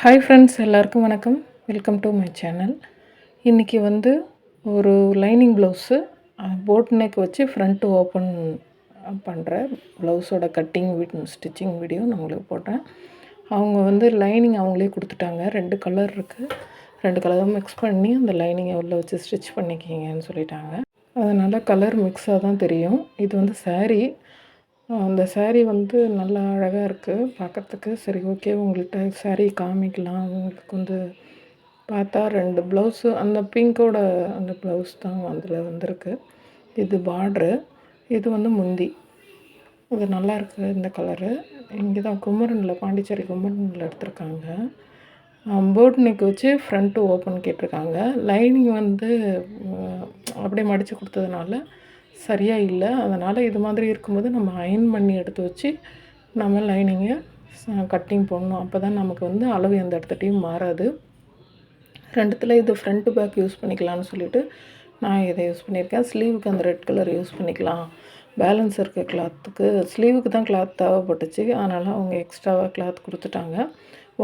Hi friends எல்லாருக்கும் வணக்கம். Welcome to my channel இன்றைக்கி வந்து ஒரு லைனிங் ப்ளவுஸு போட் நெக் வச்சு ஃப்ரண்ட்டு ஓப்பன் பண்ணுற ப்ளவுஸோட கட்டிங் வீட் ஸ்டிச்சிங் வீடியோ நான் உங்களுக்கு போட்டேன். அவங்க வந்து லைனிங் அவங்களே கொடுத்துட்டாங்க. ரெண்டு கலர் இருக்குது ரெண்டு கலரும் மிக்ஸ் பண்ணி அந்த லைனிங்கை உள்ளே வச்சு ஸ்டிச் பண்ணிக்கிங்கன்னு சொல்லிட்டாங்க. அதனால் கலர் மிக்ஸாக தான் தெரியும். இது வந்து சாரீ அந்த சேரீ வந்து நல்லா அழகாக இருக்குது பார்க்கறதுக்கு சரி ஓகே உங்கள்கிட்ட சேரீ காமிக்கலாம். உங்களுக்கு வந்து பார்த்தா ரெண்டு ப்ளவுஸு அந்த பிங்கோட அந்த ப்ளவுஸ் தான் அதில் வந்திருக்கு. இது பார்ட்ரு இது வந்து முந்தி. இது நல்லா இருக்குது இந்த கலரு இங்கே தான் குமரனில் பாண்டிச்சேரி குமரனில் எடுத்திருக்காங்க. போட் நெக் வச்சு ஃப்ரண்ட்டு ஓப்பன் கேட்டிருக்காங்க. லைனிங் வந்து அப்படியே மடித்து கொடுத்ததுனால சரியாக இல்லை. அதனால் இது மாதிரி இருக்கும்போது நம்ம அயன் பண்ணி எடுத்து வச்சு நம்ம லைனிங்கை கட்டிங் போடணும். அப்போ தான் நமக்கு வந்து அளவு எந்த இடத்துட்டையும் மாறாது. ரெண்டுத்தில் இது ஃப்ரண்ட் பேக் யூஸ் பண்ணிக்கலாம்னு சொல்லிவிட்டு நான் இதை யூஸ் பண்ணியிருக்கேன். ஸ்லீவுக்கு அந்த ரெட் கலர் யூஸ் பண்ணிக்கலாம். பேலன்ஸ் இருக்க கிளாத்துக்கு ஸ்லீவுக்கு தான் கிளாத் தேவைப்பட்டுச்சு. அதனால் அவங்க எக்ஸ்ட்ராவாக கிளாத் கொடுத்துட்டாங்க.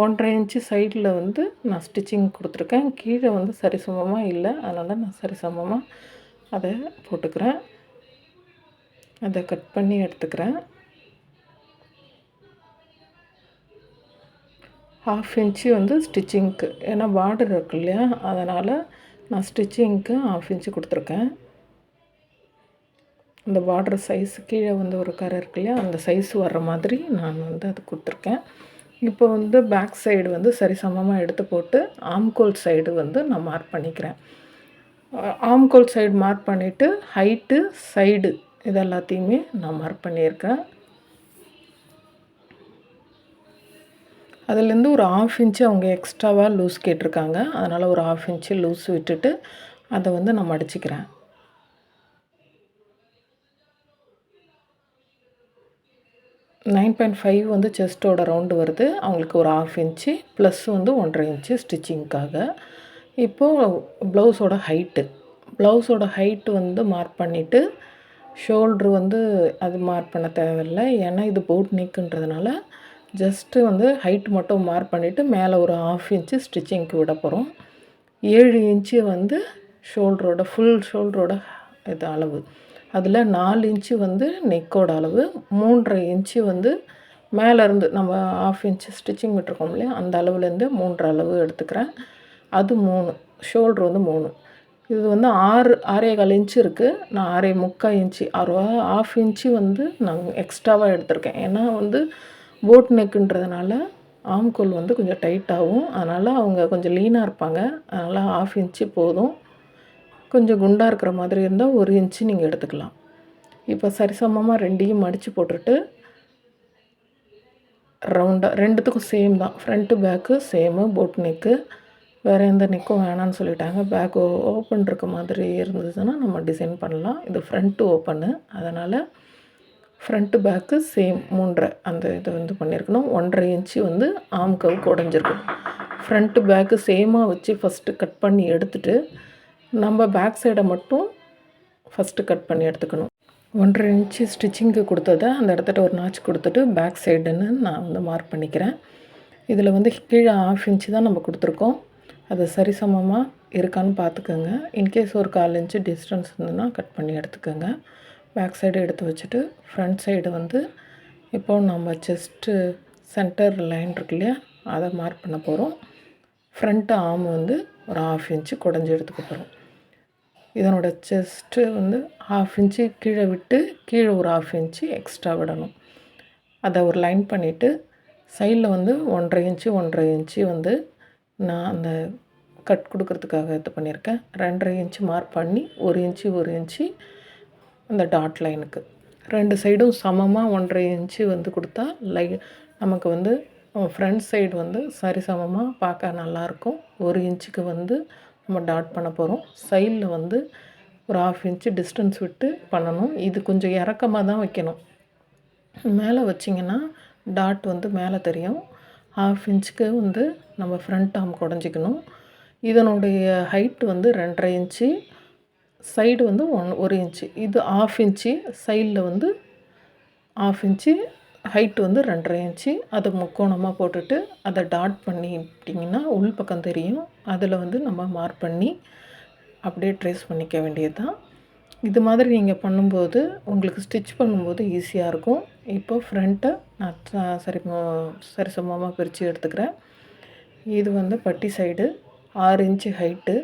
ஒன்றரை இன்ச்சு சைடில் வந்து நான் ஸ்டிச்சிங் கொடுத்துருக்கேன். கீழே வந்து சரிசமமாக இல்லை. அதனால் நான் சரிசமமாக அதை போட்டுக்கிறேன். அதை கட் பண்ணி எடுத்துக்கிறேன். ஹாஃப் இன்ச்சு வந்து ஸ்டிச்சிங்க்கு ஏன்னா பார்டர் இருக்கு இல்லையா? அதனால் நான் ஸ்டிச்சிங்க்கு ஹாஃப் இன்ச்சு கொடுத்துருக்கேன். அந்த பார்டர் சைஸ் கீழே வந்து ஒரு கரை இருக்கு இல்லையா? அந்த சைஸ் வர்ற மாதிரி நான் வந்து அது கொடுத்துருக்கேன். இப்போ வந்து பேக் சைடு வந்து சரிசமமாக எடுத்து போட்டு ஆம்கோல் சைடு வந்து நான் மார்க் பண்ணிக்கிறேன். ஆம்கோல் சைடு மார்க் பண்ணிவிட்டு ஹைட்டு சைடு இது எல்லாத்தையுமே நான் மார்க் பண்ணியிருக்கேன். அதுலேருந்து ஒரு ஆஃப் இன்ச்சு அவங்க எக்ஸ்ட்ராவாக லூஸ் கேட்டிருக்காங்க. அதனால் ஒரு ஆஃப் இன்ச்சு லூஸ் விட்டுட்டு அதை வந்து நான் மடிச்சுக்கிறேன். நைன் பாயிண்ட் ஃபைவ் வந்து செஸ்ட்டோட ரவுண்டு வருது. அவங்களுக்கு ஒரு ஆஃப் இன்ச்சு ப்ளஸ் வந்து ஒன்றரை இன்ச்சு ஸ்டிச்சிங்க்காக இப்போது ப்ளவுஸோட ஹைட்டு ப்ளவுஸோட ஹைட்டு வந்து மார்க் பண்ணிவிட்டு ஷோல்ட்ரு வந்து அது மார்க் பண்ண தேவையில்லை. ஏன்னா இது போட் நெக்குன்றதுனால ஜஸ்ட்டு வந்து ஹைட் மட்டும் மார்க் பண்ணிவிட்டு மேலே ஒரு ஆஃப் இன்ச்சு ஸ்டிச்சிங்க்கு விட போகிறோம் ஏழு இன்ச்சு வந்து ஷோல்டரோட ஃபுல் ஷோல்டரோட இது அளவு. அதில் நாலு இன்ச்சு வந்து நெக்கோட அளவு. மூன்றரை இன்ச்சு வந்து மேலேருந்து நம்ம ஆஃப் இன்ச்சு ஸ்டிச்சிங் விட்டுருக்கோம் இல்லையா? அந்த அளவுலேருந்து மூன்றரை அளவு எடுத்துக்கிறேன். அது மூணு. ஷோல்ட்ரு வந்து மூணு. இது வந்து ஆறு ஆறே கால் இன்ச்சு இருக்குது நான் ஆறே முக்கால் இன்ச்சு ஆறு ஆஃப் இன்ச்சு வந்து நான் எக்ஸ்ட்ராவாக எடுத்திருக்கேன். ஏன்னா வந்து போட் நெக்குன்றதுனால ஆம்கோல் வந்து கொஞ்சம் டைட்டாகும் அதனால் அவங்க கொஞ்சம் லீனாக இருப்பாங்க. அதனால் ஆஃப் இன்ச்சு போதும். கொஞ்சம் குண்டாக இருக்கிற மாதிரி இருந்தால் ஒரு இன்ச்சு நீங்கள் எடுத்துக்கலாம். இப்போ சரிசமமாக ரெண்டையும் மடித்து போட்டுட்டு ரவுண்டாக ரெண்டுத்துக்கும் சேம் தான். Front back same boat neck வேறு எந்த நெக்கும் வேணான்னு சொல்லிட்டாங்க. பேக் ஓப்பன் இருக்க மாதிரி இருந்ததுன்னா நம்ம டிசைன் பண்ணலாம். இது ஃப்ரண்ட்டு ஓப்பனு அதனால் ஃப்ரண்ட்டு பேக்கு சேம் மூன்றரை அந்த இது வந்து பண்ணியிருக்கணும் ஒன்றரை இன்ச்சு வந்து ஆம் கவு உடஞ்சிருக்கும் ஃப்ரண்ட்டு பேக்கு சேமாக வச்சு ஃபஸ்ட்டு கட் பண்ணி எடுத்துட்டு நம்ம பேக் சைடை மட்டும் ஃபஸ்ட்டு கட் பண்ணி எடுத்துக்கணும். ஒன்றரை இன்ச்சு ஸ்டிச்சிங்க்கு கொடுத்ததை அந்த இடத்துல ஒரு நாச்சு கொடுத்துட்டு பேக் சைடுன்னு நான் வந்து மார்க் பண்ணிக்கிறேன். இதில் வந்து கீழே ஆஃப் இன்ச்சு தான் நம்ம கொடுத்துருக்கோம். அதை சரிசமமாக இருக்கான்னு பார்த்துக்கோங்க. இன்கேஸ் ஒரு கால் இன்ச்சு டிஸ்டன்ஸ் இருந்ததுன்னா கட் பண்ணி எடுத்துக்கோங்க. பேக் சைடு எடுத்து வச்சுட்டு ஃப்ரண்ட் சைடு வந்து இப்போ நம்ம செஸ்ட்டு சென்டர் லைன் இருக்கு இல்லையா? அதை மார்க் பண்ண போகிறோம் ஃப்ரண்ட் ஆர்ம் வந்து ஒரு ஹாஃப் இன்ச்சு குடஞ்சி எடுத்துக்க போகிறோம் இதனோட செஸ்ட்டு வந்து ஹாஃப் இன்ச்சு கீழே விட்டு கீழே ஒரு ஹாஃப் இன்ச்சு எக்ஸ்ட்ரா விடணும். அதை ஒரு லைன் பண்ணிவிட்டு சைடில் வந்து ஒன்றரை இன்ச்சு ஒன்றரை இன்ச்சு வந்து நான் அந்த கட் கொடுக்கறதுக்காக இது பண்ணியிருக்கேன். ரெண்டரை இன்ச்சு மார்க் பண்ணி ஒரு இன்ச்சு ஒரு இன்ச்சு அந்த டாட் லைனுக்கு ரெண்டு சைடும் சமமாக ஒன்றரை இன்ச்சு வந்து கொடுத்தா லை நமக்கு வந்து ஃப்ரண்ட் சைடு வந்து சரி சமமாக பார்க்க நல்லாயிருக்கும். ஒரு இன்ச்சுக்கு வந்து நம்ம டாட் பண்ண போகிறோம் சைடில் வந்து ஒரு ஆஃப் இன்ச்சு டிஸ்டன்ஸ் விட்டு பண்ணணும். இது கொஞ்சம் இறக்கமாக தான் வைக்கணும். மேலே வச்சிங்கன்னா டாட் வந்து மேலே தெரியும். ஹாஃப் இன்ச்சுக்கு வந்து நம்ம ஃப்ரண்ட் ஆம் குடஞ்சிக்கணும். இதனுடைய ஹைட் வந்து ரெண்டரை இன்ச்சு சைடு வந்து ஒன் ஒரு இன்ச்சு. இது ஆஃப் இன்ச்சு சைடில் வந்து ஆஃப் இன்ச்சு ஹைட் வந்து ரெண்டரை இன்ச்சு. அதை முக்கோணமாக போட்டுட்டு அதை டாட் பண்ணிட்டிங்கன்னா உள் பக்கம் தெரியும். அதில் வந்து நம்ம மார்க் பண்ணி அப்படியே ட்ரேஸ் பண்ணிக்க வேண்டியது தான் இது மாதிரி நீங்கள் பண்ணும்போது உங்களுக்கு ஸ்டிச் பண்ணும்போது ஈஸியாக இருக்கும். இப்போ ஃப்ரண்ட்டை நான் சரி சரிசமமாக பிரித்து எடுத்துக்கிறேன். இது வந்து பட்டி சைடு ஆறு இன்ச்சு ஹைட்டு.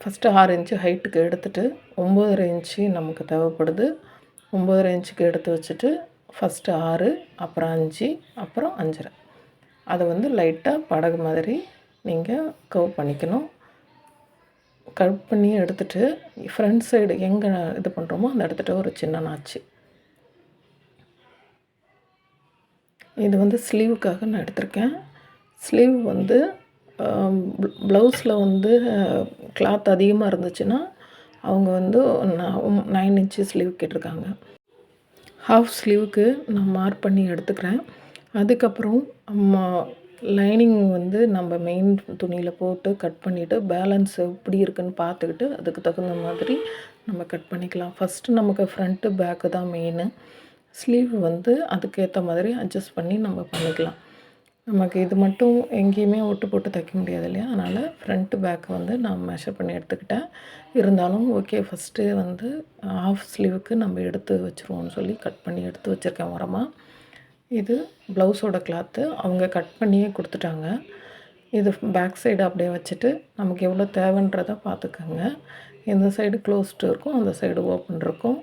ஃபஸ்ட்டு ஆறு இன்ச்சு ஹைட்டுக்கு எடுத்துகிட்டு ஒம்பதரை இன்ச்சு நமக்கு தேவைப்படுது. ஒம்பதரை இன்ச்சுக்கு எடுத்து வச்சுட்டு ஃபஸ்ட்டு ஆறு அப்புறம் அஞ்சு அப்புறம் அஞ்சரை. அதை வந்து லைட்டாக படகு மாதிரி நீங்கள் கவ் பண்ணிக்கணும். கட் பண்ணி எடுத்துட்டு ஃப்ரண்ட் சைடு எங்கே இது பண்ணுறோமோ அந்த இடத்துல ஒரு சின்ன நாச்சு இது வந்து ஸ்லீவுக்காக நான் எடுத்திருக்கேன். ஸ்லீவ் வந்து ப்ளவுஸில் வந்து கிளாத் அதிகமாக இருந்துச்சுன்னா அவங்க வந்து நைன் இன்ச்சு ஸ்லீவ் கேட்டிருக்காங்க. ஹாஃப் ஸ்லீவுக்கு நான் மார்க் பண்ணி எடுத்துக்கிறேன். அதுக்கப்புறம் லைனிங் வந்து நம்ம மெயின் துணியில் போட்டு கட் பண்ணிவிட்டு பேலன்ஸ் எப்படி இருக்குன்னு பார்த்துக்கிட்டு அதுக்கு தகுந்த மாதிரி நம்ம கட் பண்ணிக்கலாம். ஃபஸ்ட்டு நமக்கு ஃப்ரண்ட்டு பேக்கு தான் மெயினு ஸ்லீவ் வந்து அதுக்கேற்ற மாதிரி அட்ஜஸ்ட் பண்ணி நம்ம பண்ணிக்கலாம். நமக்கு இது மட்டும் எங்கேயுமே ஒட்டு போட்டு தைக்க முடியாது இல்லையா? அதனால் ஃப்ரண்ட்டு பேக்கை வந்து நான் மெஷர் பண்ணி எடுத்துக்கிட்டேன். இருந்தாலும் ஓகே ஃபஸ்ட்டு வந்து ஆஃப் ஸ்லீவுக்கு நம்ம எடுத்து வச்சுருவோம்னு சொல்லி கட் பண்ணி எடுத்து வச்சுருக்கேன் உரமாக இது ப்ளவுஸோட கிளாத்து அவங்க கட் பண்ணியே கொடுத்துட்டாங்க. இது பேக் சைடு அப்படியே வச்சுட்டு நமக்கு எவ்வளோ தேவைன்றதை பார்த்துக்கோங்க. இந்த சைடு க்ளோஸ்டு இருக்கும் அந்த சைடு ஓப்பன் இருக்கும்.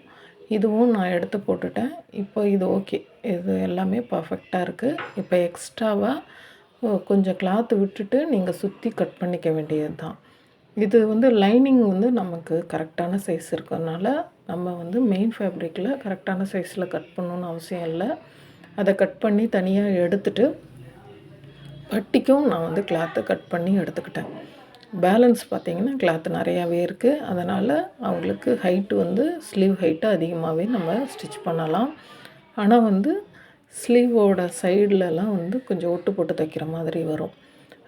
இதுவும் நான் எடுத்து போட்டுட்டேன். இப்போ இது ஓகே இது எல்லாமே பர்ஃபெக்டாக இருக்குது இப்போ எக்ஸ்ட்ராவாக கொஞ்சம் கிளாத் விட்டுட்டு நீங்கள் சுற்றி கட் பண்ணிக்க வேண்டியது தான் இது வந்து லைனிங் வந்து நமக்கு கரெக்டான சைஸ் இருக்கிறதுனால நம்ம வந்து மெயின் ஃபேப்ரிக்கில் கரெக்டான சைஸில் கட் பண்ணணுன்னு அவசியம் இல்லை. அதை கட் பண்ணி தனியாக எடுத்துட்டு பட்டிக்கும் நான் வந்து கிளாத்தை கட் பண்ணி எடுத்துக்கிட்டேன். பேலன்ஸ் பார்த்திங்கன்னா கிளாத் நிறையாவே இருக்குது அதனால் அவங்களுக்கு ஹைட்டு வந்து ஸ்லீவ் ஹைட்டு அதிகமாகவே நம்ம ஸ்டிச் பண்ணலாம். ஆனால் வந்து ஸ்லீவோட சைட்லலாம் வந்து கொஞ்சம் ஒட்டு போட்டு தைக்கிற மாதிரி வரும்.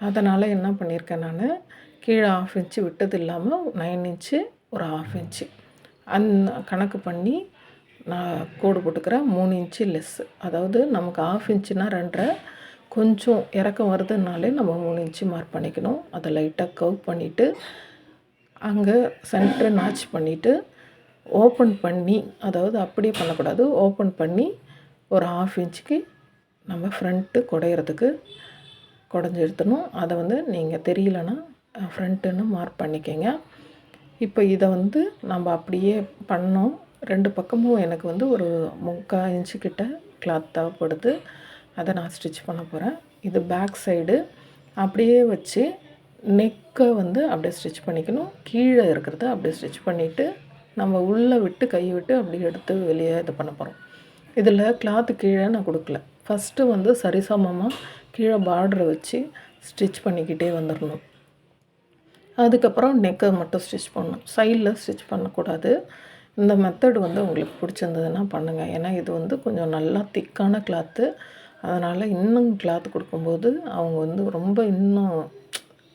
அதனால் என்ன பண்ணியிருக்கேன் நான் கீழே ஆஃப் இன்ச்சு விட்டது இல்லாமல் நைன் இன்ச்சு ஒரு ஆஃப் இன்ச்சு அந்த கணக்கு பண்ணி நான் கோடு போட்டுக்கிறேன். மூணு இன்ச்சு லெஸ்ஸு அதாவது நமக்கு ஆஃப் இன்ச்சுனா ரெண்டரை கொஞ்சம் இறக்கம் வருதுனாலே நம்ம மூணு இன்ச்சு மார்க் பண்ணிக்கணும். அதை லைட்டாக கவ் பண்ணிவிட்டு அங்கே சென்டர் நாச் பண்ணிவிட்டு ஓப்பன் பண்ணி அதாவது அப்படியே பண்ணக்கூடாது. ஓப்பன் பண்ணி ஒரு ஆஃப் இன்ச்சுக்கு நம்ம ஃப்ரண்ட்டு குடையிறதுக்கு குடஞ்சி எடுத்துணும் அதை வந்து நீங்கள் தெரியலன்னா ஃப்ரண்ட்டுன்னு மார்க் பண்ணிக்கங்க. இப்போ இதை வந்து நம்ம அப்படியே பண்ணோம். ரெண்டு பக்கமும் எனக்கு வந்து ஒரு முக்கால் இன்ச்சு கிட்ட கிளாத் தேவைப்படுது. அதை நான் ஸ்டிச் பண்ண போகிறேன் இது பேக் சைடு அப்படியே வச்சு நெக்கை வந்து அப்படியே ஸ்டிச் பண்ணிக்கணும். கீழே இருக்கிறத அப்படியே ஸ்டிச் பண்ணிவிட்டு நம்ம உள்ளே விட்டு கை விட்டு அப்படி எடுத்து வெளியே இது பண்ண போகிறோம். இதில் கிளாத்து கீழே நான் கொடுக்கல. ஃபஸ்ட்டு வந்து சரிசமமாக கீழே பார்டரை வச்சு ஸ்டிச் பண்ணிக்கிட்டே வந்துடணும். அதுக்கப்புறம் நெக்கை மட்டும் ஸ்டிச் பண்ணணும். சைடில் ஸ்டிச் பண்ணக்கூடாது. இந்த மெத்தட் வந்து உங்களுக்கு பிடிச்சிருந்ததுன்னா பண்ணுங்கள் ஏன்னா இது வந்து கொஞ்சம் நல்லா திக்கான கிளாத்து அதனால் இன்னும் கிளாத் கொடுக்கும்போது அவங்க வந்து ரொம்ப இன்னும்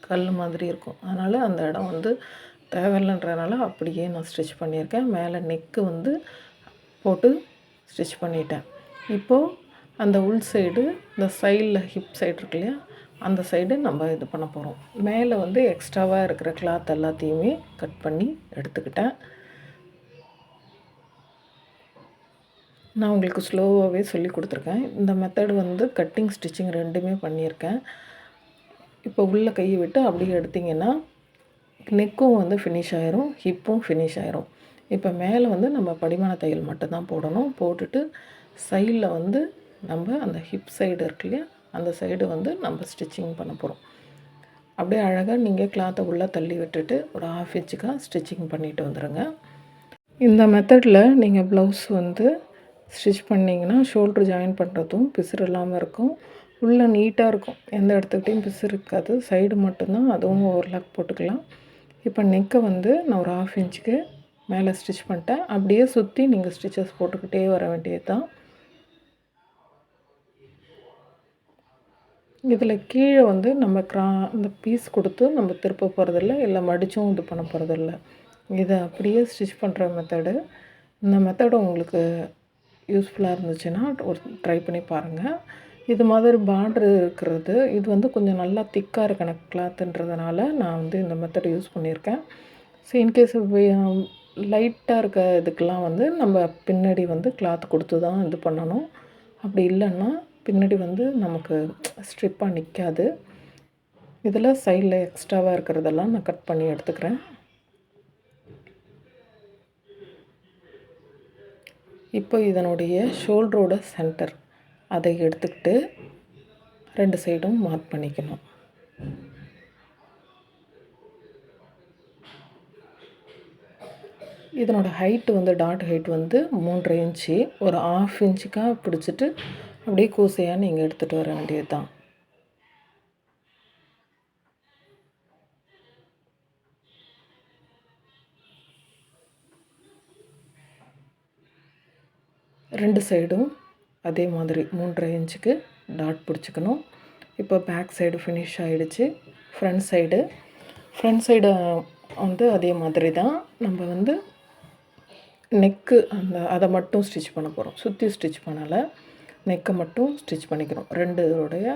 கல் மாதிரி இருக்கும். அதனால் அந்த இடம் வந்து தேவையில்லைன்றனால அப்படியே நான் ஸ்டிச் பண்ணியிருக்கேன். மேலே நெக்கு வந்து போட்டு ஸ்டிச் பண்ணிட்டேன். இப்போது அந்த உள் சைடு இந்த சைடில் ஹிப் சைடு இருக்கு இல்லையா அந்த சைடு நம்ம இது பண்ண போகிறோம் மேலே வந்து எக்ஸ்ட்ராவாக இருக்கிற கிளாத் எல்லாத்தையுமே கட் பண்ணி எடுத்துக்கிட்டேன். நான் உங்களுக்கு ஸ்லோவாகவே சொல்லி கொடுத்துருக்கேன். இந்த மெத்தடு வந்து கட்டிங் ஸ்டிச்சிங் ரெண்டுமே பண்ணியிருக்கேன். இப்போ உள்ளே கையை விட்டு அப்படியே எடுத்திங்கன்னா நெக்கும் வந்து ஃபினிஷ் ஆயிரும் ஹிப்பும் ஃபினிஷ் ஆயிரும். இப்போ மேலே வந்து நம்ம படிமான தையல் மட்டும்தான் போடணும். போட்டுட்டு சைடில் வந்து நம்ம அந்த ஹிப் சைடு இருக்கு இல்லையா? அந்த சைடு வந்து நம்ம ஸ்டிச்சிங் பண்ண போகிறோம் அப்படியே அழகாக நீங்கள் கிளாத்தை உள்ளே தள்ளி விட்டுட்டு ஒரு ஹாஃப் இன்ச்சுக்காக ஸ்டிச்சிங் பண்ணிட்டு வந்துடுங்க இந்த மெத்தடில் நீங்கள் ப்ளவுஸ் வந்து ஸ்டிச் பண்ணிங்கன்னா ஷோல்ட்ரு ஜாயின் பண்ணுறதும் பிசுறு இல்லாமல் இருக்கும். உள்ளே நீட்டாக இருக்கும். எந்த இடத்துக்கிட்டையும் பிசுறு இருக்காது. சைடு மட்டும்தான். அதுவும் ஓவர்லாக் போட்டுக்கலாம். இப்போ நெக்கை வந்து நான் ஒரு ஆஃப் இன்ச்சுக்கு மேலே ஸ்டிச் பண்ணிட்டேன். அப்படியே சுற்றி நீங்கள் ஸ்டிச்சஸ் போட்டுக்கிட்டே வர வேண்டியது தான் இதில் கீழே வந்து நம்ம க்ரா அந்த பீஸ் கொடுத்து நம்ம திருப்ப போகிறதில்ல இல்லை மடித்தும் இது பண்ண போகிறதில்ல இதை அப்படியே ஸ்டிச் பண்ணுற மெத்தடு இந்த மெத்தடு உங்களுக்கு யூஸ்ஃபுல்லாக இருந்துச்சுன்னா ஒரு ட்ரை பண்ணி பாருங்கள் இது மாதிரி பார்ட்ரு இருக்கிறது. இது வந்து கொஞ்சம் நல்லா திக்காக இருக்கணும் கிளாத்துன்றதுனால நான் வந்து இந்த மெத்தட் யூஸ் பண்ணியிருக்கேன். ஸோ இன்கேஸ் லைட்டாக இருக்க இதுக்கெலாம் வந்து நம்ம பின்னாடி வந்து கிளாத் கொடுத்து தான் இது பண்ணணும். அப்படி இல்லைன்னா பின்னாடி வந்து நமக்கு ஸ்ட்ரிப்பாக நிற்காது இதில் சைடில் எக்ஸ்ட்ராவாக இருக்கிறதெல்லாம் நான் கட் பண்ணி எடுத்துக்கிறேன். இப்போ இதனுடைய ஷோல்டரோட சென்டர் அதை எடுத்துக்கிட்டு ரெண்டு சைடும் மார்க் பண்ணிக்கணும். இதனோட ஹைட்டு வந்து டாட் ஹைட் வந்து மூன்றரை இன்ச்சு. ஒரு ஆஃப் இன்ச்சுக்காக பிடிச்சிட்டு அப்படியே கூசையாக நீங்கள் எடுத்துகிட்டு வர வேண்டியது தான் ரெண்டு சைடும் அதே மாதிரி மூன்றரை இன்ச்சுக்கு டாட் பிடிச்சிக்கணும். இப்போ பேக் சைடு ஃபினிஷ் ஆகிடுச்சு ஃப்ரண்ட் சைடு ஃப்ரண்ட் சைடு வந்து அதே மாதிரி தான் நம்ம வந்து நெக்கு அந்த அதை மட்டும் ஸ்டிச் பண்ண போகிறோம் சுற்றி ஸ்டிச் பண்ணலை. நெக்கை மட்டும் ஸ்டிச் பண்ணிக்கிறோம் ரெண்டு இதோடைய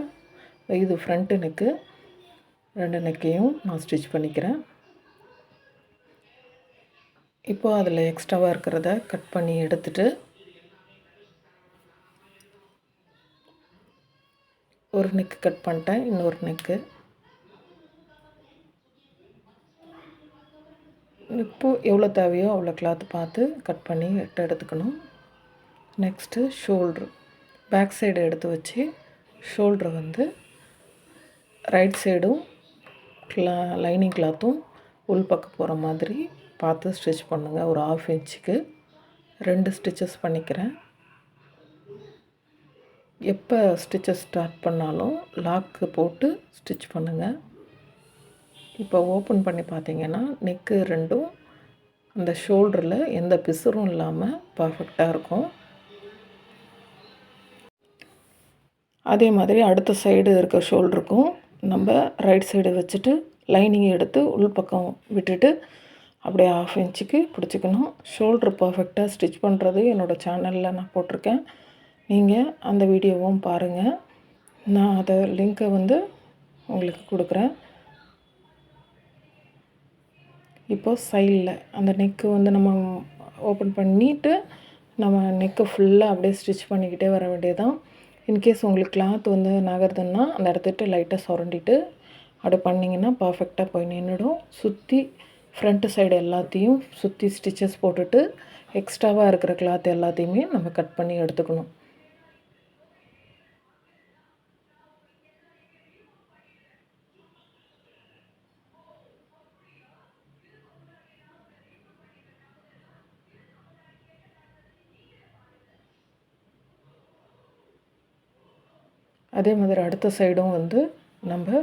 இது ஃப்ரண்ட்டு நெக்கு ரெண்டு நெக்கையும் நான் ஸ்டிச் பண்ணிக்கிறேன். இப்போ அதில் எக்ஸ்ட்ராவாக இருக்கிறத கட் பண்ணி எடுத்துகிட்டு ஒரு நெக்கு கட் பண்ணிட்டேன் இன்னொரு நெக்கு இப்போது எவ்வளோ தேவையோ அவ்வளோ கிளாத் பார்த்து கட் பண்ணி எட்டு எடுத்துக்கணும். நெக்ஸ்ட்டு ஷோல்ட்ரு பேக் சைடு எடுத்து வச்சு ஷோல்ட்ரு வந்து ரைட் சைடும் கிளா லைனிங் கிளாத்தும் உள் பக்கம் போகிற மாதிரி பார்த்து ஸ்டிச் பண்ணுங்கள் ஒரு ஆஃப் இன்ச்சுக்கு ரெண்டு ஸ்டிச்சஸ் பண்ணிக்கிறேன். எப்போ ஸ்டிச்சை ஸ்டார்ட் பண்ணாலும் லாக்கு போட்டு ஸ்டிச் பண்ணுங்கள் இப்போ ஓப்பன் பண்ணி பார்த்தீங்கன்னா நெக்கு ரெண்டும் அந்த ஷோல்டரில் எந்த பிசுறும் இல்லாமல் பர்ஃபெக்டாக இருக்கும். அதே மாதிரி அடுத்த சைடு இருக்க ஷோல்டருக்கும் நம்ம ரைட் சைடு வச்சுட்டு லைனிங் எடுத்து உள்பக்கம் விட்டுட்டு அப்படியே ஆஃப் இன்ச்சுக்கு பிடிச்சிக்கணும். ஷோல்ட்ரு பர்ஃபெக்டாக ஸ்டிச் பண்ணுறது என்னோடய சேனலில் நான் போட்டிருக்கேன். நீங்கள் அந்த வீடியோவும் பாருங்கள் நான் அதை லிங்க்கை வந்து உங்களுக்கு கொடுக்குறேன். இப்போது சைடில் அந்த நெக்கு வந்து நம்ம ஓப்பன் பண்ணிவிட்டு நம்ம நெக்கு ஃபுல்லாக அப்படியே ஸ்டிச் பண்ணிக்கிட்டே வர வேண்டியதான் இன்கேஸ் உங்களுக்கு கிளாத் வந்து நகருதுன்னா அந்த இடத்துட்டு லைட்டாக சுரண்டிட்டு அப்படி பண்ணிங்கன்னா பர்ஃபெக்டாக போய் நின்றுடும் சுற்றி ஃப்ரண்ட்டு சைடு எல்லாத்தையும் சுற்றி ஸ்டிச்சஸ் போட்டுட்டு எக்ஸ்ட்ராவாக இருக்கிற கிளாத் எல்லாத்தையுமே நம்ம கட் பண்ணி எடுத்துக்கணும். அதே மாதிரி அடுத்த சைடும் வந்து நம்ம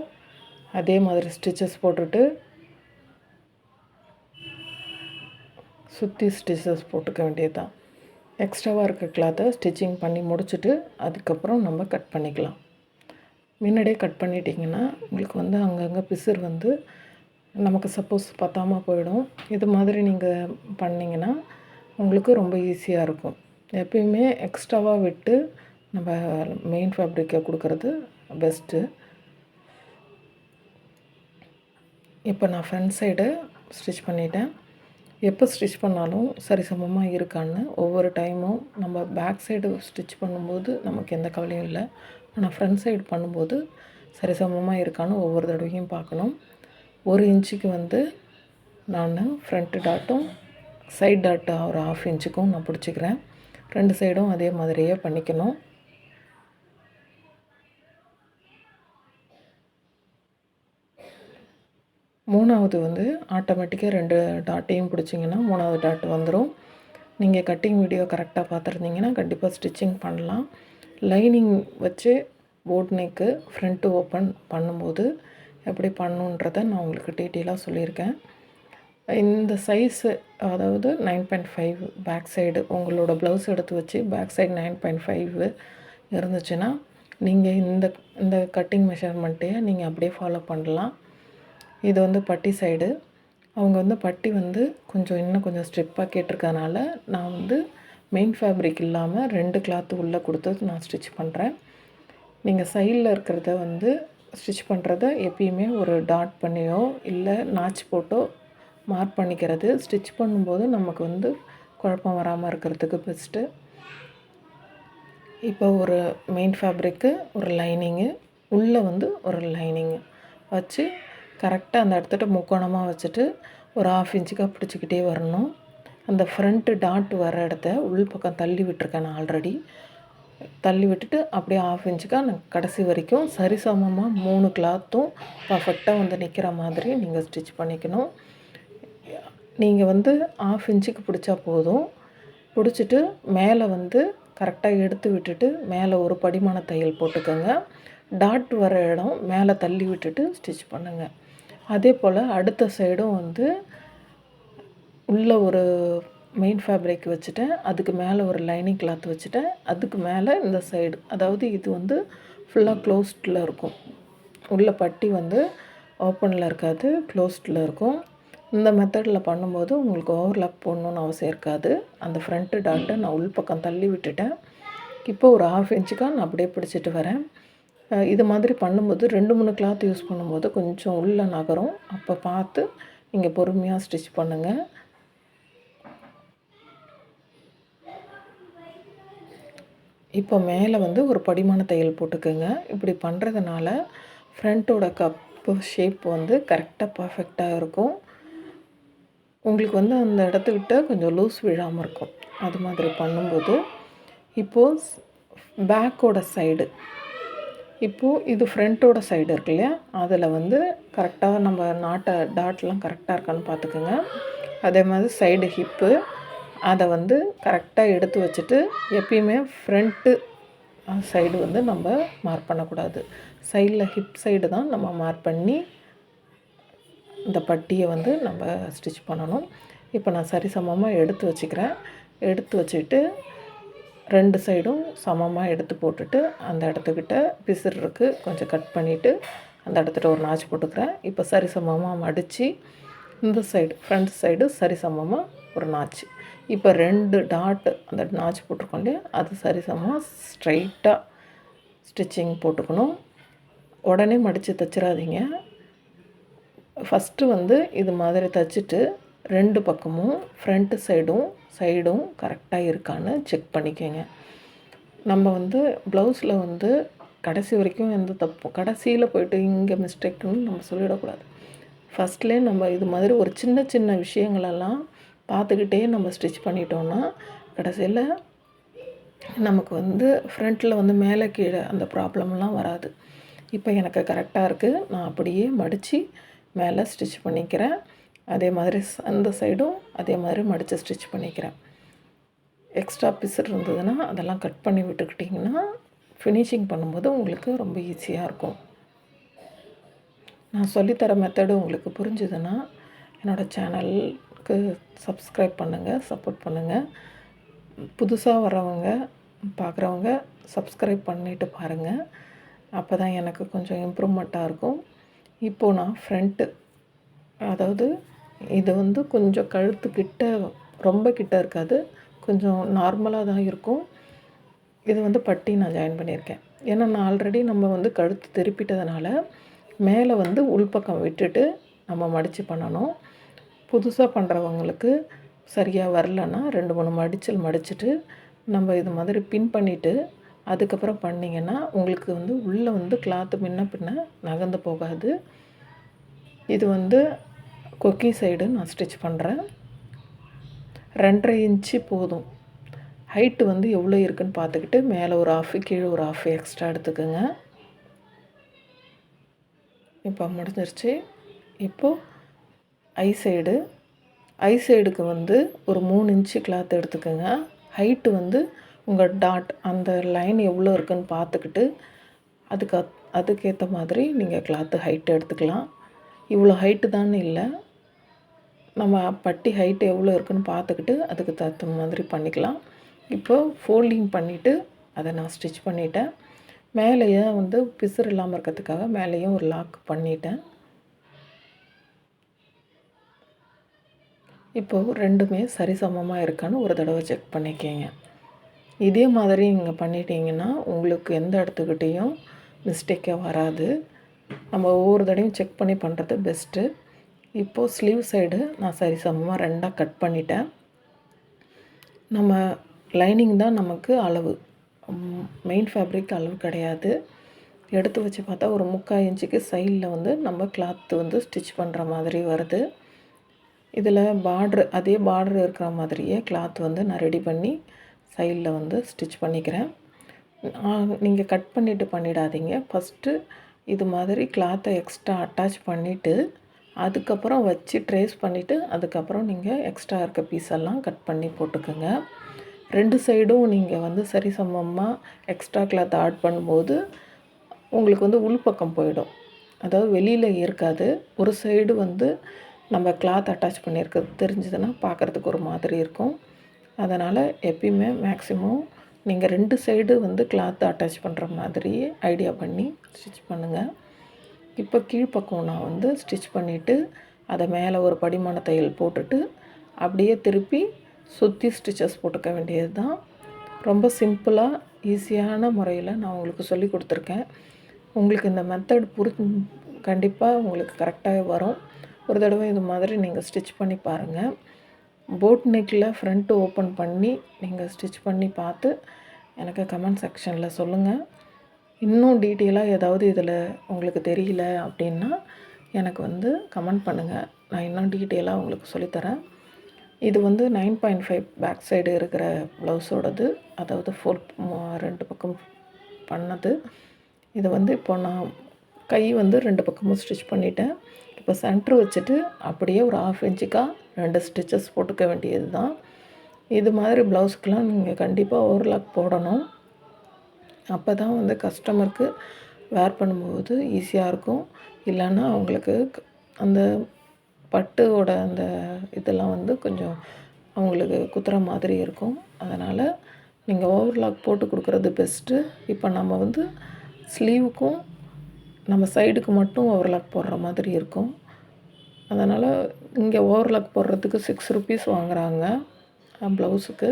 அதே மாதிரி ஸ்டிச்சஸ் போட்டுட்டு சுற்றி ஸ்டிச்சஸ் போட்டுக்க வேண்டியது தான் எக்ஸ்ட்ராவாக இருக்க கிளாத்தை ஸ்டிச்சிங் பண்ணி முடிச்சுட்டு அதுக்கப்புறம் நம்ம கட் பண்ணிக்கலாம். முன்னாடியே கட் பண்ணிட்டிங்கன்னா உங்களுக்கு வந்து அங்கங்கே பிசிறு வந்து நமக்கு சப்போஸ் பத்தாமல் போயிடும். இது மாதிரி நீங்கள் பண்ணிங்கன்னா உங்களுக்கு ரொம்ப ஈஸியாக இருக்கும். எப்பயுமே எக்ஸ்ட்ராவாக விட்டு நம்ம மெயின் ஃபேப்ரிக்கை கொடுக்கறது பெஸ்ட்டு இப்போ நான் ஃப்ரண்ட் சைடு ஸ்டிச் பண்ணிட்டேன். எப்போ ஸ்டிச் பண்ணாலும் சரிசமமாக இருக்கான்னு ஒவ்வொரு டைமும் நம்ம பேக் சைடு ஸ்டிச் பண்ணும்போது நமக்கு எந்த கவலையும் இல்லை. ஆனால் ஃப்ரண்ட் சைடு பண்ணும்போது சரிசமமாக இருக்கான்னு ஒவ்வொரு தடவையும் பார்க்கணும். ஒரு இன்ச்சுக்கு வந்து நான் ஃப்ரண்ட்டு டாட்டும் சைட் டாட்டு ஒரு ஆஃப் இன்ச்சுக்கும் நான் பிடிச்சிக்கிறேன். ரெண்டு சைடும் அதே மாதிரியே பண்ணிக்கணும். மூணாவது வந்து ஆட்டோமேட்டிக்காக ரெண்டு டாட்டையும் பிடிச்சிங்கன்னா மூணாவது டாட் வந்துடும் நீங்கள் கட்டிங் வீடியோ கரெக்டாக பார்த்துருந்தீங்கன்னா கண்டிப்பாக ஸ்டிச்சிங் பண்ணலாம். லைனிங் வச்சு போட் நெக்கு ஃப்ரண்ட்டு ஓப்பன் பண்ணும்போது எப்படி பண்ணுன்றதை நான் உங்களுக்கு டீட்டெயிலாக சொல்லியிருக்கேன். இந்த சைஸு அதாவது nine point five back side உங்களோட ப்ளவுஸ் எடுத்து வச்சு back side nine point five இருந்துச்சுன்னா நீங்கள் இந்த இந்த கட்டிங் மெஷர்மெண்ட்டையே நீங்கள் அப்படியே ஃபாலோ பண்ணலாம். இது வந்து பட்டி சைடு அவங்க வந்து பட்டி வந்து கொஞ்சம் இன்னும் கொஞ்சம் ஸ்ட்ரிப்பாக கேட்டிருக்கனால நான் வந்து மெயின் ஃபேப்ரிக் இல்லாமல் ரெண்டு கிளாத்து உள்ளே கொடுத்து நான் ஸ்டிச் பண்ணுறேன் நீங்கள் சைடில் இருக்கிறத வந்து ஸ்டிச் பண்ணுறத எப்பயுமே ஒரு டாட் பண்ணியோ இல்லை நாச் போட்டோ மார்க் பண்ணிக்கிறது. ஸ்டிச் பண்ணும்போது நமக்கு வந்து குழப்பம் வராமல் இருக்கிறதுக்கு பெஸ்ட்டு இப்போ ஒரு மெயின் ஃபேப்ரிக்கு ஒரு லைனிங்கு உள்ளே வந்து ஒரு லைனிங்கு வச்சு கரெக்டாக அந்த இடத்துட்ட முக்கோணமாக வச்சுட்டு ஒரு ஆஃப் இன்ச்சுக்காக பிடிச்சிக்கிட்டே வரணும். அந்த ஃப்ரண்ட்டு டாட் வர இடத்த உள் பக்கம் தள்ளி விட்டுருக்கேன் நான் ஆல்ரெடி தள்ளி விட்டுட்டு அப்படியே ஆஃப் இன்ச்சுக்காக நான் கடைசி வரைக்கும் சரிசமமாக மூணு கிளாத்தும் பர்ஃபெக்டாக வந்து நிற்கிற மாதிரி நீங்கள் ஸ்டிச் பண்ணிக்கணும். நீங்கள் வந்து ஆஃப் இன்ச்சுக்கு பிடிச்சா போதும். பிடிச்சிட்டு மேலே வந்து கரெக்டாக எடுத்து விட்டுட்டு மேலே ஒரு படிமான தையல் போட்டுக்கோங்க. டாட் வர இடம் மேலே தள்ளி விட்டுட்டு ஸ்டிச் பண்ணுங்கள் அதே போல் அடுத்த சைடும் வந்து உள்ளே ஒரு மெயின் ஃபேப்ரிக் வச்சுட்டேன். அதுக்கு மேலே ஒரு லைனிங் கிளாத் வச்சுட்டேன். அதுக்கு மேலே இந்த சைடு அதாவது இது வந்து ஃபுல்லாக க்ளோஸ்டில் இருக்கும். உள்ள பட்டி வந்து ஓப்பனில் இருக்காது க்ளோஸ்டில் இருக்கும். இந்த மெத்தடில் பண்ணும்போது உங்களுக்கு ஓவர்லாக் போடணுன்னு அவசியம் இருக்காது. அந்த ஃப்ரண்ட்டு டாட்டை நான் உள் பக்கம் தள்ளி விட்டுட்டேன். இப்போ ஒரு ஆஃப் இன்ச்சுக்காக நான் அப்படியே பிடிச்சிட்டு வரேன். இது மாதிரி பண்ணும்போது ரெண்டு மூணு கிளாத் யூஸ் பண்ணும்போது கொஞ்சம் உள்ளே நகரும். அப்போ பார்த்து நீங்கள் பொறுமையாக ஸ்டிச் பண்ணுங்கள் இப்போ மேலே வந்து ஒரு படிமான தையல் போட்டுக்கோங்க. இப்படி பண்ணுறதுனால ஃப்ரண்ட்டோட கப்பு ஷேப் வந்து கரெக்டாக பர்ஃபெக்டாக இருக்கும். உங்களுக்கு வந்து அந்த இடத்துக்கிட்ட கொஞ்சம் லூஸ் விழாமல் இருக்கும். அது மாதிரி பண்ணும்போது இப்போது பேக்கோட சைடு இப்போது இது ஃப்ரண்ட்டோட சைடு இருக்கு இல்லையா? அதில் வந்து கரெக்டாக நம்ம நாட்டை டாட்லாம் கரெக்டாக இருக்கான்னு பார்த்துக்குங்க. அதே மாதிரி சைடு ஹிப்பு அதை வந்து கரெக்டாக எடுத்து வச்சுட்டு எப்பயுமே ஃப்ரண்ட்டு சைடு வந்து நம்ம மார்க் பண்ணக்கூடாது. சைடில் ஹிப் சைடு தான் நம்ம மார்க் பண்ணி இந்த பட்டியை வந்து நம்ம ஸ்டிச் பண்ணணும். இப்போ நான் சரி சமமாக எடுத்து வச்சுக்கிறேன். எடுத்து வச்சுக்கிட்டு ரெண்டு சைடும் சமமாக எடுத்து போட்டுட்டு அந்த இடத்துக்கிட்ட பிசுறு கொஞ்சம் கட் பண்ணிவிட்டு அந்த இடத்துல ஒரு நாச்சு போட்டுக்கிறேன். இப்போ சரி சமமாக மடித்து இந்த சைடு ஃப்ரண்ட் சைடு சரி சமமாக ஒரு நாச்சு. இப்போ ரெண்டு டாட்டு அந்த நாச்சு போட்டிருக்கோம் இல்லையா அது சரி சமமாக ஸ்ட்ரைட்டாக ஸ்டிச்சிங் போட்டுக்கணும். உடனே மடித்து தைச்சிடாதீங்க. ஃபஸ்ட்டு வந்து இது மாதிரி தைச்சிட்டு ரெண்டு பக்கமும் ஃப்ரண்ட்டு சைடும் சைடும் கரெக்டாக இருக்கான்னு செக் பண்ணிக்கோங்க. நம்ம வந்து ப்ளவுஸில் வந்து கடைசி வரைக்கும் எந்த தப்பும் கடைசியில் போயிட்டு இங்கே மிஸ்டேக்குன்னு நம்ம சொல்லிடக்கூடாது. ஃபஸ்ட்லேயே நம்ம இது மாதிரி ஒரு சின்ன சின்ன விஷயங்களெல்லாம் பார்த்துக்கிட்டே நம்ம ஸ்டிச் பண்ணிட்டோன்னா கடைசியில் நமக்கு வந்து ஃப்ரண்ட்டில் வந்து மேலே கீழே அந்த ப்ராப்ளம்லாம் வராது. இப்போ எனக்கு கரெக்டாக இருக்குது நான் அப்படியே மடித்து மேலே ஸ்டிச் பண்ணிக்கிறேன். அதே மாதிரி அந்த சைடும் அதே மாதிரி மடித்து ஸ்டிச் பண்ணிக்கிறேன். எக்ஸ்ட்ரா பீஸ் இருந்ததுன்னா அதெல்லாம் கட் பண்ணி விட்டுக்கிட்டிங்கன்னா ஃபினிஷிங் பண்ணும்போது உங்களுக்கு ரொம்ப ஈஸியாக இருக்கும். நான் சொல்லித்தர மெத்தடு உங்களுக்கு புரிஞ்சுதுன்னா என்னோடய சேனலுக்கு சப்ஸ்கிரைப் பண்ணுங்கள் சப்போர்ட் பண்ணுங்கள் புதுசாக வரவங்க பார்க்குறவங்க சப்ஸ்கிரைப் பண்ணிவிட்டு பாருங்கள் அப்போ தான் எனக்கு கொஞ்சம் இம்ப்ரூவ்மெண்ட்டாக இருக்கும். இப்போது நான் ஃப்ரண்ட்டு அதாவது இது வந்து கொஞ்சம் கழுத்துக்கிட்ட ரொம்ப கிட்ட இருக்காது. கொஞ்சம் நார்மலாக தான் இருக்கும். இது வந்து பட்டி நான் ஜாயின் பண்ணியிருக்கேன். ஏன்னா நான் ஆல்ரெடி நம்ம வந்து கழுத்து திருப்பிட்டதுனால மேலே வந்து உள்பக்கம் விட்டுட்டு நம்ம மடித்து பண்ணணும். புதுசாக பண்ணுறவங்களுக்கு சரியாக வரலன்னா ரெண்டு மூணு மடிச்சல் மடிச்சுட்டு நம்ம இது மாதிரி பின் பண்ணிவிட்டு அதுக்கப்புறம் பண்ணிங்கன்னா உங்களுக்கு வந்து உள்ளே வந்து கிளாத்து முன்ன பின்ன நகர்ந்து போகாது. இது வந்து கொக்கி சைடு நான் ஸ்டிச் பண்ணுறேன் ரெண்டரை இன்ச்சு போதும். ஹைட்டு வந்து எவ்வளோ இருக்குதுன்னு பார்த்துக்கிட்டு மேலே ஒரு ஆஃபு கீழே ஒரு ஆஃபு எக்ஸ்ட்ரா எடுத்துக்கோங்க. இப்போ முடிஞ்சிருச்சு. இப்போது ஐ சைடு ஐ சைடுக்கு வந்து ஒரு மூணு இன்ச்சு கிளாத் எடுத்துக்கோங்க. ஹைட்டு வந்து உங்கள் டாட் அந்த லைன் எவ்வளோ இருக்குதுன்னு பார்த்துக்கிட்டு அதுக்கு அதுக்கேற்ற மாதிரி நீங்கள் கிளாத்து ஹைட் எடுத்துக்கலாம். இவ்வளோ ஹைட்டு தான் இல்லை. நம்ம பட்டி ஹைட்டு எவ்வளோ இருக்குன்னு பார்த்துக்கிட்டு அதுக்கு தகுந்த மாதிரி பண்ணிக்கலாம். இப்போ ஃபோல்டிங் பண்ணிவிட்டு அதை நான் ஸ்டிச் பண்ணிட்டேன். மேலேயே வந்து பிசுறு இல்லாமல் இருக்கிறதுக்காக மேலேயும் ஒரு லாக் பண்ணிட்டேன். இப்போது ரெண்டுமே சரிசமமாக இருக்கான்னு ஒரு தடவை செக் பண்ணிக்கங்க. இதே மாதிரி நீங்கள் பண்ணிட்டீங்கன்னா உங்களுக்கு எந்த இடத்துக்கிட்டேயும் மிஸ்டேக்கே வராது. நம்ம ஒவ்வொரு தடவையும் செக் பண்ணி பண்ணுறது பெஸ்ட்டு இப்போது ஸ்லீவ் சைடு நான் சரி சமமாக ரெண்டாக கட் பண்ணிட்டேன். நம்ம லைனிங் தான் நமக்கு அளவு. மெயின் ஃபேப்ரிக் அளவு கிடையாது. எடுத்து வச்சு பார்த்தா ஒரு முக்கால் இன்ச்சுக்கு சைடில் வந்து நம்ம கிளாத்து வந்து ஸ்டிச் பண்ணுற மாதிரி வருது. இதில் பார்ட்ரு அதே பார்ட்ரு இருக்கிற மாதிரியே கிளாத் வந்து நான் ரெடி பண்ணி சைடில் வந்து ஸ்டிச் பண்ணிக்கிறேன். நீங்கள் கட் பண்ணிவிட்டு பண்ணிடாதீங்க. ஃபஸ்ட்டு இது மாதிரி கிளாத்தை எக்ஸ்ட்ரா அட்டாச் பண்ணிவிட்டு அதுக்கப்புறம் வச்சு ட்ரேஸ் பண்ணிவிட்டு அதுக்கப்புறம் நீங்கள் எக்ஸ்ட்ரா இருக்க பீஸ் எல்லாம் கட் பண்ணி போட்டுக்கோங்க. ரெண்டு சைடும் நீங்கள் வந்து சரி சமமாக எக்ஸ்ட்ரா கிளாத் ஆட் பண்ணும்போது உங்களுக்கு வந்து உள்பக்கம் போயிடும். அதாவது வெளியில் இருக்காது. ஒரு சைடு வந்து நம்ம கிளாத் அட்டாச் பண்ணியிருக்கிறது தெரிஞ்சதுன்னா பார்க்குறதுக்கு ஒரு மாதிரி இருக்கும். அதனால் எப்பயுமே மேக்ஸிமம் நீங்கள் ரெண்டு சைடு வந்து கிளாத் அட்டாச் பண்ணுற மாதிரி ஐடியா பண்ணி ஸ்டிச் பண்ணுங்கள் இப்போ கீழ்ப்பக்கம் நான் வந்து ஸ்டிச் பண்ணிவிட்டு அதை மேலே ஒரு படிமான தையல் போட்டுட்டு அப்படியே திருப்பி சுற்றி ஸ்டிச்சஸ் போட்டுக்க வேண்டியது தான் ரொம்ப சிம்பிளாக ஈஸியான முறையில் நான் உங்களுக்கு சொல்லி கொடுத்துருக்கேன். உங்களுக்கு இந்த மெத்தட் புரி கண்டிப்பாக உங்களுக்கு கரெக்டாக வரும். ஒரு தடவை இது மாதிரி நீங்கள் ஸ்டிச் பண்ணி பாருங்கள் போட் நெக்கில் ஃப்ரண்ட்டு ஓப்பன் பண்ணி நீங்கள் ஸ்டிச் பண்ணி பார்த்து எனக்கு கமெண்ட் செக்ஷனில் சொல்லுங்கள் இன்னும் டீட்டெயிலாக ஏதாவது இதில் உங்களுக்கு தெரியல அப்படின்னா எனக்கு வந்து கமெண்ட் பண்ணுங்கள் நான் இன்னும் டீட்டெயிலாக உங்களுக்கு சொல்லித்தரேன். இது வந்து nine point five back side இருக்கிற ப்ளவுஸோடது அதாவது ஃபோர் ரெண்டு பக்கம் பண்ணது. இது வந்து இப்போ நான் கை வந்து ரெண்டு பக்கமும் ஸ்டிச் பண்ணிட்டேன். இப்போ சென்ட்ரு வச்சுட்டு அப்படியே ஒரு ஆஃப் இன்ச்சுக்காக ரெண்டு ஸ்டிச்சஸ் போட்டுக்க வேண்டியது தான் இது மாதிரி ப்ளவுஸ்க்கெலாம் நீங்கள் கண்டிப்பாக ஓவர்லாக் போடணும். அப்போ தான் வந்து கஸ்டமருக்கு வேர் பண்ணும்போது ஈஸியாக இருக்கும். இல்லைன்னா அவங்களுக்கு அந்த பட்டுவோட அந்த இதெல்லாம் வந்து கொஞ்சம் அவங்களுக்கு குத்துற மாதிரி இருக்கும். அதனால் நீங்கள் ஓவர்லாக் போட்டு கொடுக்குறது பெஸ்ட்டு இப்போ நம்ம வந்து ஸ்லீவுக்கும் நம்ம சைடுக்கு மட்டும் ஓவர்லாக் போடுற மாதிரி இருக்கும். அதனால் இங்கே ஓவர்லாக் போடுறதுக்கு சிக்ஸ் ருபீஸ் வாங்குகிறாங்க ப்ளவுஸுக்கு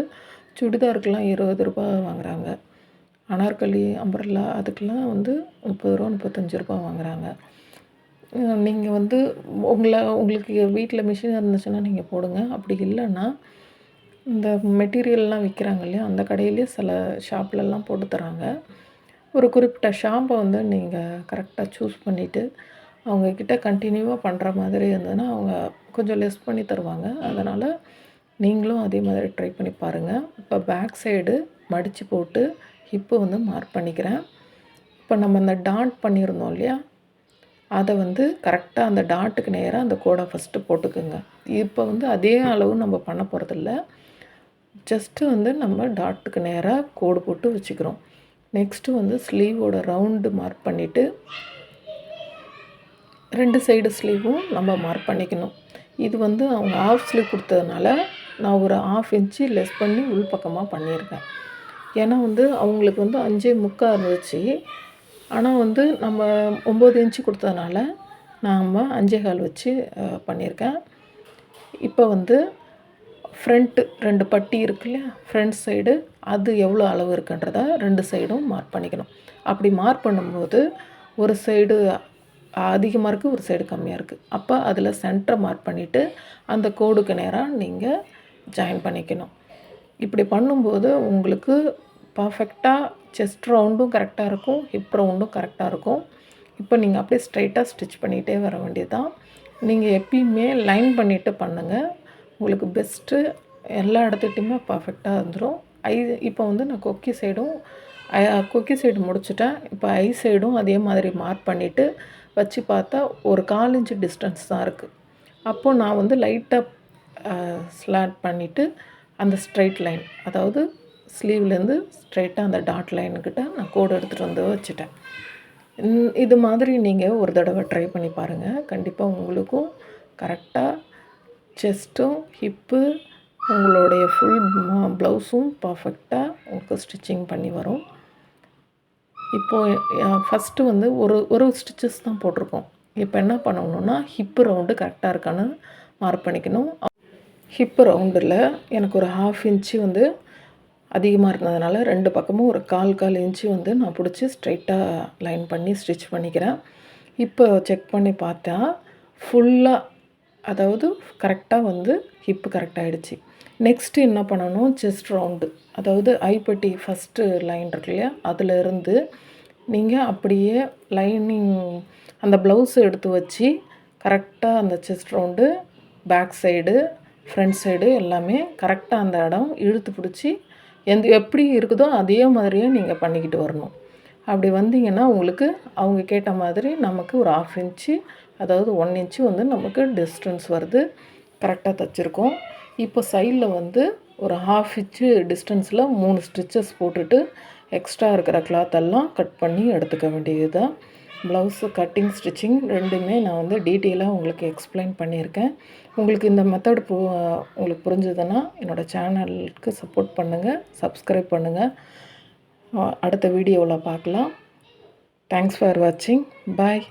சுடிதாருக்கெலாம் இருபது ரூபா வாங்குகிறாங்க அனார்கலி அம்பர்லா அதுக்கெலாம் வந்து முப்பது ரூபா முப்பத்தஞ்சு ரூபா வாங்குகிறாங்க நீங்கள் வந்து உங்களை உங்களுக்கு வீட்டில் மிஷின் இருந்துச்சுன்னா நீங்கள் போடுங்க. அப்படி இல்லைன்னா இந்த மெட்டீரியல்லாம் விற்கிறாங்க இல்லையா அந்த கடையிலே சில ஷாப்லலாம் போட்டு தராங்க. ஒரு குறிப்பிட்ட ஷாம்பை வந்து நீங்கள் கரெக்டாக சூஸ் பண்ணிவிட்டு அவங்கக்கிட்ட கண்டினியூவாக பண்ணுற மாதிரி இருந்ததுன்னா அவங்க கொஞ்சம் லெஸ் பண்ணி தருவாங்க. அதனால் நீங்களும் அதே மாதிரி ட்ரை பண்ணி பாருங்கள் இப்போ பேக் சைடு மடித்து போட்டு ஹிப்பு வந்து மார்க் பண்ணிக்கிறேன். இப்போ நம்ம அந்த டாட் பண்ணியிருந்தோம் இல்லையா? அதை வந்து கரெக்டாக அந்த டாட்டுக்கு நேராக அந்த கோடை ஃபஸ்ட்டு போட்டுக்குங்க. இப்போ வந்து அதே அளவு நம்ம பண்ண போகிறதில்ல ஜஸ்ட்டு வந்து நம்ம டாட்டுக்கு நேராக கோடு போட்டு வச்சுக்கிறோம். நெக்ஸ்ட்டு வந்து ஸ்லீவோட ரவுண்டு மார்க் பண்ணிவிட்டு ரெண்டு சைடு ஸ்லீவும் நம்ம மார்க் பண்ணிக்கணும். இது வந்து அவங்க ஆஃப் ஸ்லீவ் கொடுத்ததுனால நான் ஒரு ஆஃப் இன்ச்சு லெஸ் பண்ணி உள்பக்கமாக பண்ணியிருக்கேன். ஏன்னா வந்து அவங்களுக்கு வந்து அஞ்சே முக்கால் இருந்துச்சு. ஆனால் வந்து நம்ம ஒம்பது இன்ச்சு கொடுத்ததுனால நாம் அஞ்சே கால் வச்சு பண்ணியிருக்கேன். இப்போ வந்து ஃப்ரண்ட்டு ரெண்டு பட்டி இருக்குல்ல ஃப்ரண்ட் சைடு அது எவ்வளோ அளவு இருக்குன்றத ரெண்டு சைடும் மார்க் பண்ணிக்கணும். அப்படி மார்க் பண்ணும்போது ஒரு சைடு அதிகமாக இருக்குது ஒரு சைடு கம்மியாக இருக்குது அப்போ அதில் சென்டரை மார்க் பண்ணிவிட்டு அந்த கோடுக்கு நேராக நீங்கள் ஜாயின் பண்ணிக்கணும். இப்படி பண்ணும்போது உங்களுக்கு பர்ஃபெக்டாக செஸ்ட் ரவுண்டும் கரெக்டாக இருக்கும் ஹிப் ரவுண்டும் கரெக்டாக இருக்கும். இப்போ நீங்கள் அப்படியே ஸ்ட்ரைட்டாக ஸ்டிச் பண்ணிகிட்டே வர வேண்டியது தான் நீங்கள் எப்பயுமே லைன் பண்ணிவிட்டு பண்ணுங்கள் உங்களுக்கு பெஸ்ட்டு எல்லா இடத்துக்கிட்டையுமே பர்ஃபெக்டாக இருந்துடும் ஐ இப்போ வந்து நான் கொக்கி சைடும் கொக்கி சைடு முடிச்சுட்டேன். இப்போ ஐ சைடும் அதே மாதிரி மார்க் பண்ணிவிட்டு வச்சு பார்த்தா ஒரு கால் இன்ச்சு டிஸ்டன்ஸ் தான் இருக்குது அப்போது நான் வந்து லைட்டாக ஸ்லாட் பண்ணிவிட்டு அந்த ஸ்ட்ரைட் லைன் அதாவது ஸ்லீவ்லேருந்து ஸ்ட்ரைட்டாக அந்த டாட் லைனுக்கிட்ட நான் கோடு எடுத்துகிட்டு வந்து வச்சுட்டேன். இது மாதிரி நீங்கள் ஒரு தடவை ட்ரை பண்ணி பாருங்கள் கண்டிப்பாக உங்களுக்கும் கரெக்டாக செஸ்ட்டும் ஹிப்பு உங்களுடைய ஃபுல் ப்ளவுஸும் பர்ஃபெக்டாக உங்களுக்கு ஸ்டிச்சிங் பண்ணி வரும். இப்போது ஃபஸ்ட்டு வந்து ஒரு ஒரு ஸ்டிச்சஸ் தான் போட்டிருக்கோம். இப்போ என்ன பண்ணணுன்னா ஹிப்பு ரவுண்டு கரெக்டாக இருக்கான்னு மார்க் பண்ணிக்கணும். ஹிப்பு ரவுண்டில் எனக்கு ஒரு ஹாஃப் இன்ச்சு வந்து அதிகமாக இருந்ததுனால ரெண்டு பக்கமும் ஒரு கால் கால் இன்ச்சு வந்து நான் பிடிச்சி ஸ்ட்ரைட்டாக லைன் பண்ணி ஸ்டிச் பண்ணிக்கிறேன். இப்போ செக் பண்ணி பார்த்தா ஃபுல்லாக அதாவது கரெக்டாக வந்து ஹிப்பு கரெக்டாகிடுச்சு நெக்ஸ்ட்டு என்ன பண்ணணும்? செஸ்ட் ரவுண்டு அதாவது ஐப்பட்டி ஃபஸ்ட்டு லைன் இருக்கு இல்லையா? அதிலிருந்து நீங்கள் அப்படியே லைனிங் அந்த ப்ளவுஸ் எடுத்து வச்சு கரெக்டாக அந்த chest round back side front side எல்லாமே கரெக்டாக அந்த இடம் இழுத்து பிடிச்சி எந்த எப்படி இருக்குதோ அதே மாதிரியே நீங்கள் பண்ணிக்கிட்டு வரணும். அப்படி வந்தீங்கன்னா உங்களுக்கு அவங்க கேட்ட மாதிரி நமக்கு ஒரு ஆஃப் இன்ச்சு அதாவது ஒன் இன்ச்சு வந்து நமக்கு டிஸ்டன்ஸ் வருது. கரெக்டாக தைச்சிருக்கோம். இப்போ சைடில் வந்து ஒரு ஹாஃப் இன்ச்சு டிஸ்டன்ஸில் மூணு ஸ்டிச்சஸ் போட்டுட்டு எக்ஸ்ட்ரா இருக்கிற கிளாத் எல்லாம் கட் பண்ணி எடுத்துக்க வேண்டியது தான் ப்ளவுஸு கட்டிங் ஸ்டிச்சிங் ரெண்டுமே நான் வந்து டீட்டெயிலாக உங்களுக்கு எக்ஸ்பிளைன் பண்ணியிருக்கேன். உங்களுக்கு இந்த மெத்தட் பு உங்களுக்கு புரிஞ்சதுன்னா என்னோடய சேனலுக்கு சப்போர்ட் பண்ணுங்கள் சப்ஸ்கிரைப் பண்ணுங்கள் அடுத்த வீடியோவில் பார்க்கலாம். தேங்க்ஸ் ஃபார் வாட்சிங் பாய்